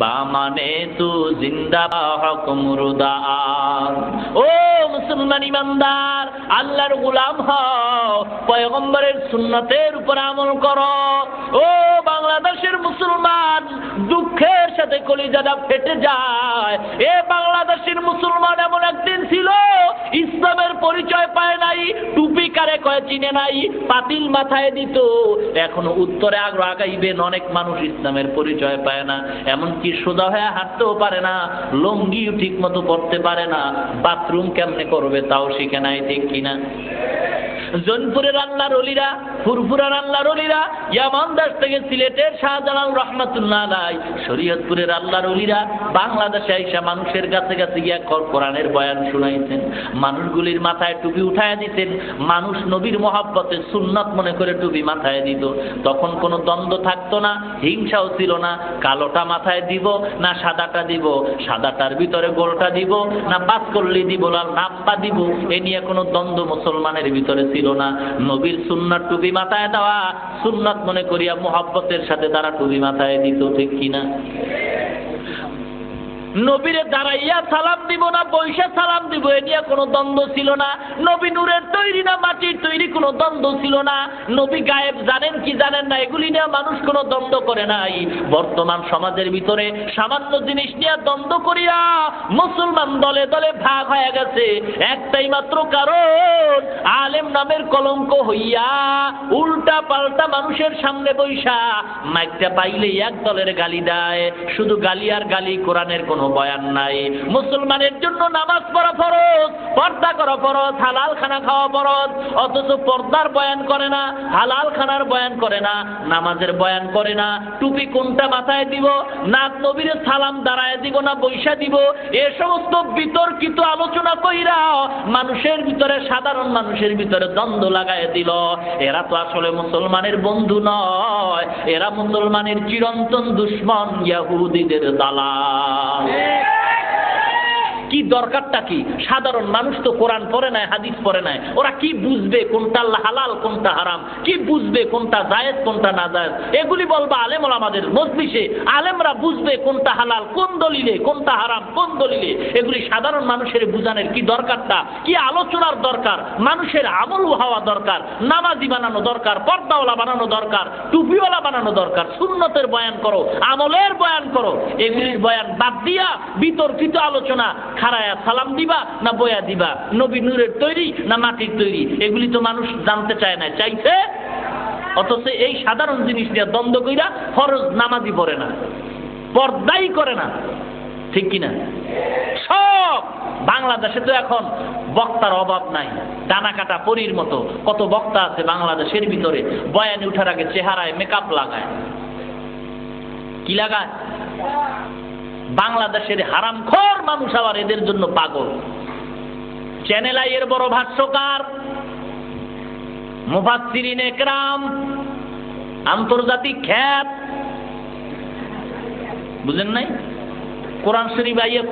বা মানে তু জিন্দা হক মুরদা। ও মুসলমান ইমানদার, আল্লাহর গুলাম হও, পয়গম্বরের সুন্নতের উপর আমল কর। ও বাংলাদেশের মুসলমান, দুঃখের সাথে কলিজাটা ফেটে যায়। এ বাংলাদেশের মুসলমান এমন একদিন ছিল পরিচয় পায় নাই, টুপি কারে কয়ে চিনে নাই পাতিল মাথায় দিত। এখন উত্তরে আগ্রহ আগাইবেন অনেক মানুষ ইসলামের পরিচয় পায় না। এমনকি সোজা হয়ে হাঁটতেও পারে না, লুঙ্গিও ঠিক মতো পড়তে পারে না, বাথরুম কেমনে করবে তাও শিখে নাই ঠিক কিনা? জৈনপুরের আল্লাহর অলিরা, ফুরফুরার আল্লাহর অলিরা, ইয়ামান দাস থেকে সিলেটের শাহজালাল রহমাতুল্লাহ আলাই, শরীয়তপুরের আল্লাহর অলিরা বাংলাদেশে আইসা মানুষের কাছে কাছে গিয়া কর- কোরআনের বয়ান শুনাইছেন। মানুষগুলির মাথায় টুপি উঠায় দিতেন। মানুষ নবীর মহাব্বতে সুন্নাত মনে করে টুপি মাথায় দিত। তখন কোনো দ্বন্দ্ব থাকতো না, হিংসাও ছিল না। কালোটা মাথায় দিব, না সাদাটা দিব, সাদাটার ভিতরে গোলটা দিব, না পাঁচ করলি দিব, না নাপ্পা দিব। এ নিয়ে কোনো দ্বন্দ্ব মুসলমানের ভিতরে ছিল না। নবীর সুন্নার টুপি মাথায় দেওয়া, সুন্নাত মনে করিয়া মোহাব্বতের সাথে তারা টুপি মাথায় দিত, ঠিক কিনা? নবীরে দাঁড়াইয়া সালাম দিব না বৈশা সালাম দিব, এ নিয়ে কোনো দ্বন্দ্ব ছিল না। নবী নূরের তৈরি না, মাটির তৈরি কোনো দ্বন্দ্ব ছিল না। নবী গায়েব জানেন কি জানেন না, এগুলি নিয়ে মানুষ কোনো দ্বন্দ্ব করে নাই। বর্তমান সমাজের ভিতরে সামান্য জিনিস নিয়ে দ্বন্দ্ব করিয়া মুসলমান দলে দলে ভাগ হয়ে গেছে। একটাই মাত্র কারণ, আলেম নামের কলঙ্ক হইয়া উল্টা পাল্টা মানুষের সামনে বৈশা মাইকটা পাইলে এক দলের গালি দেয়। শুধু গালি আর গালি কোরআনের কোনো বয়ান নাই। মুসলমানের জন্য নামাজ পড়া ফরজ, পর্দা করা ফরজ হালাল খানা খাওয়া ফরজ। অথচ পর্দার বয়ান করে না হালাল খানার বয়ান করে না, নামাজের বয়ান করে না। টুপি কোনটা মাথায় দিব, নাক নবীর সালাম দাঁড়ায় দিব না, বৈশা দিব? এ সমস্ত বিতর্কিত আলোচনা কইরা মানুষের ভিতরে, সাধারণ মানুষের ভিতরে দ্বন্দ্ব লাগায় দিল। এরা তো আসলে মুসলমানের বন্ধু নয়, এরা মুসলমানের চিরন্তন দুশ্মন, ইয়াহুদিদের দালাল। Yeah. কি দরকারটা কি? সাধারণ মানুষ তো কোরআন পড়ে নাই, হাদিস পড়ে নাই। ওরা কি বুঝবে কোনটা হালাল, কোনটা হারাম? কি বুঝবে কোনটা জায়েজ, কোনটা না জায়েজ? এগুলি বলবা আলেম আমাদের মজলিসে। আলেমরা বুঝবে কোনটা হালাল, কোন দলিলে, কোনটা হারাম, কোন দলিলে। এগুলি সাধারণ মানুষের বুঝানোর কি দরকারটা? কি আলোচনার দরকার? মানুষের আমল হওয়া দরকার, নামাজি বানানো দরকার, পর্দাওয়ালা বানানো দরকার, টুপিওয়ালা বানানো দরকার। সুন্নতের বয়ান করো, আমলের বয়ান করো। এগুলির বয়ান বাদ দিয়া বিতর্কিত আলোচনা খাড়ায়া সালাম দিবা না বয়া দিবা? নবী নূরের তৈরি না মাটির তৈরি? এগুলি তো মানুষ জানতে চায় না। চাইছে? অথচ এই সাধারণ জিনিস নিয়ে দ্বন্দ্ব কইরা ফরজ নামাজি পড়ে না। পর্দাই করে না। ঠিক কিনা? সব! বাংলাদেশে তো এখন বক্তার অভাব নাই। ডানা কাটা পরীর মতো। কত বক্তা আছে বাংলাদেশের ভিতরে। বয়ানে উঠার আগে চেহারায় মেকআপ লাগায়। কি লাগায়? বাংলাদেশের হারামখোর মানুষ আবার এদের জন্য পাগল। চ্যানেল আই এর বড় ভাষ্যকার, মুফাসসিরিন একরাম, আন্তর্জাতিক খ্যাত। বুঝেন নাই? কোরআন শরীফ আইয়া